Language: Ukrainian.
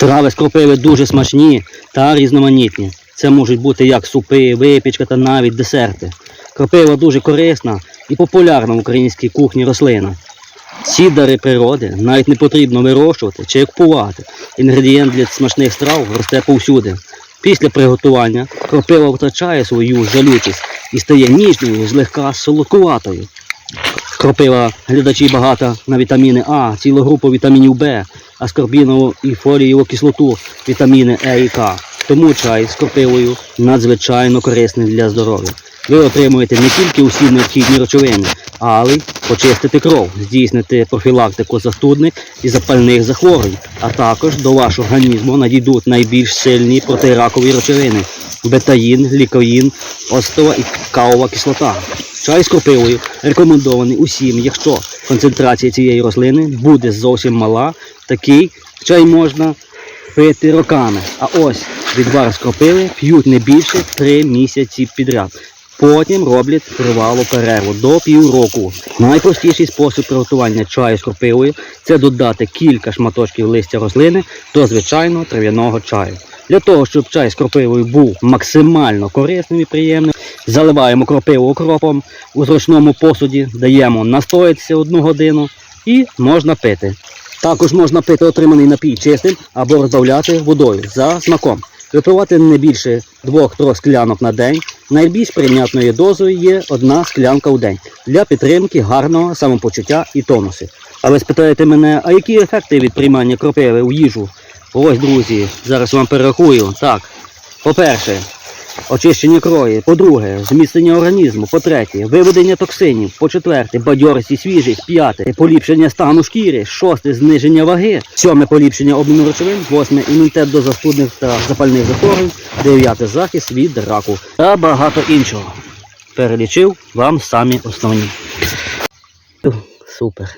Трави з кропиви дуже смачні та різноманітні. Це можуть бути як супи, випічка та навіть десерти. Кропива дуже корисна і популярна в українській кухні рослина. Ці дари природи навіть не потрібно вирощувати чи купувати. Інгредієнт для смачних страв росте повсюди. Після приготування кропива втрачає свою жалючість і стає ніжною, злегка солодкуватою. Кропива глядачі багата на вітаміни А, цілу групу вітамінів Б, аскорбінову і фолієву кислоту, вітаміни Е і К. Тому чай з кропивою надзвичайно корисний для здоров'я. Ви отримуєте не тільки усі необхідні речовини, але й почистити кров, здійснити профілактику застудних і запальних захворювань, а також до вашого організму надійдуть найбільш сильні протиракові речовини бетаїн, лікоїн, оцтова і кавова кислота. Чай з кропивою рекомендований усім, якщо концентрація цієї рослини буде зовсім мала, такий чай можна пити роками. А ось відвар з кропиви п'ють не більше 3 місяці підряд. Потім роблять тривалу перерву до півроку. Найпростіший спосіб приготування чаю з кропивою це додати кілька шматочків листя рослини до звичайного трав'яного чаю. Для того, щоб чай з кропивою був максимально корисним і приємним, заливаємо кропиву окропом у зручному посуді, даємо настоятися одну годину і можна пити. Також можна пити отриманий напій чистим або розбавляти водою за смаком. Випивати не більше 2-3 склянок на день. Найбільш прийнятною дозою є одна склянка у день для підтримки гарного самопочуття і тонусу. А ви спитаєте мене, а які ефекти від приймання кропиви у їжу? Ось, друзі, зараз вам перерахую. Так, по-перше, очищення крові. По-друге, зміцнення організму. По-третє, виведення токсинів. По-четверте, бадьорість свіжість. П'яте, поліпшення стану шкіри. Шосте, зниження ваги. Сьоме, поліпшення обміну речовин. Восьме, імунітет до застудних та запальних захворювань. Дев'яте, захист від раку. Та багато іншого. Перелічив вам самі основні. Супер.